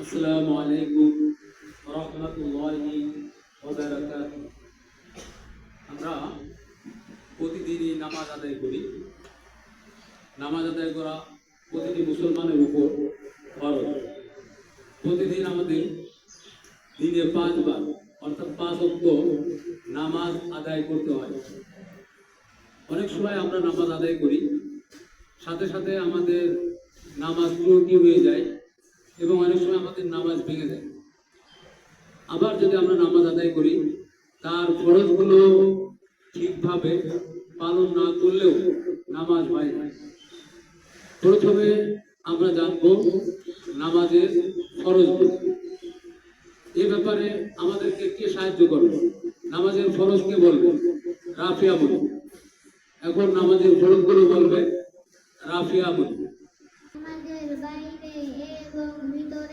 আসসালামু আলাইকুম রহমতুল্লাহি আমরা প্রতিদিনই নামাজ আদায় করি। নামাজ আদায় করা প্রতিটি মুসলমানের উপর ফরজ। প্রতিদিন আমাদের দিনে পাঁচবার, অর্থাৎ পাঁচ অক্ট নামাজ আদায় করতে হয়। অনেক সময় আমরা নামাজ আদায় করি, সাথে সাথে আমাদের নামাজ ত্রুটি হয়ে যায়? এবং অনেক সময় আমাদের নামাজ ভেঙে যায়। আবার যদি আমরা নামাজ আদায় করি, তার খরচগুলো ঠিকভাবে পালন না করলেও নামাজ হয় না। প্রথমে আমরা জানব নামাজের খরচগুলো এ ব্যাপারে আমাদেরকে কে সাহায্য করবে? নামাজের ফরজ কে বলবে? রাফিয়া বলবে। এখন নামাজের ফরজগুলো বলবে রাফিয়া বলবে।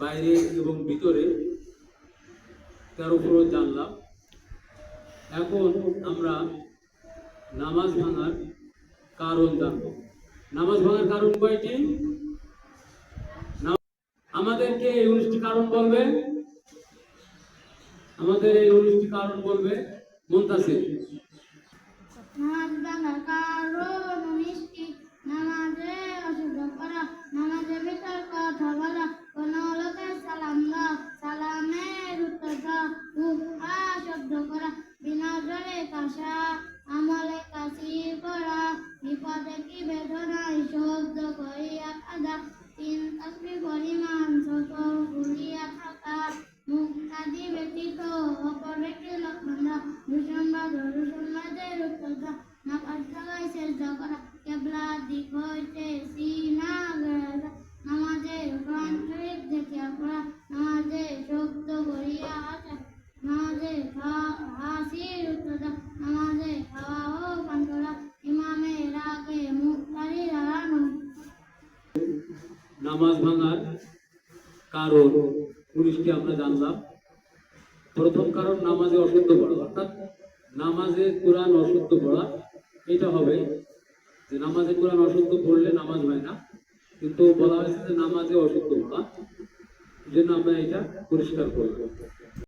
বাইরে এবং ভিতরে তেরো ফরজ জানলাম। এখন আমরা নামাজ ভাঙার কারণ জানব। নামাজ ভাঙার কারণ কয়টি? আমাদেরকে এই উনিশটি কারণ বলবে? আমাদের এই উনিশটি কারণ বলবে মুন্তাসির। নামাজ ভাঙার কারণ উনিশটি। নামাজে Tao নামাজ ভাঙার কারণ পুলিশকে আমরা জানলাম। প্রথম কারণ নামাজে অশুদ্ধ পড়া, অর্থাৎ নামাজে কোরআন অশুদ্ধ পড়া। এটা হবে যে নামাজে কোরআন অশুদ্ধ পড়লে নামাজ হয় না, কিন্তু বলা হয়েছে যে নামাজে অশুদ্ধ পড়া। জন্য আমরা এটা পরিষ্কার করব।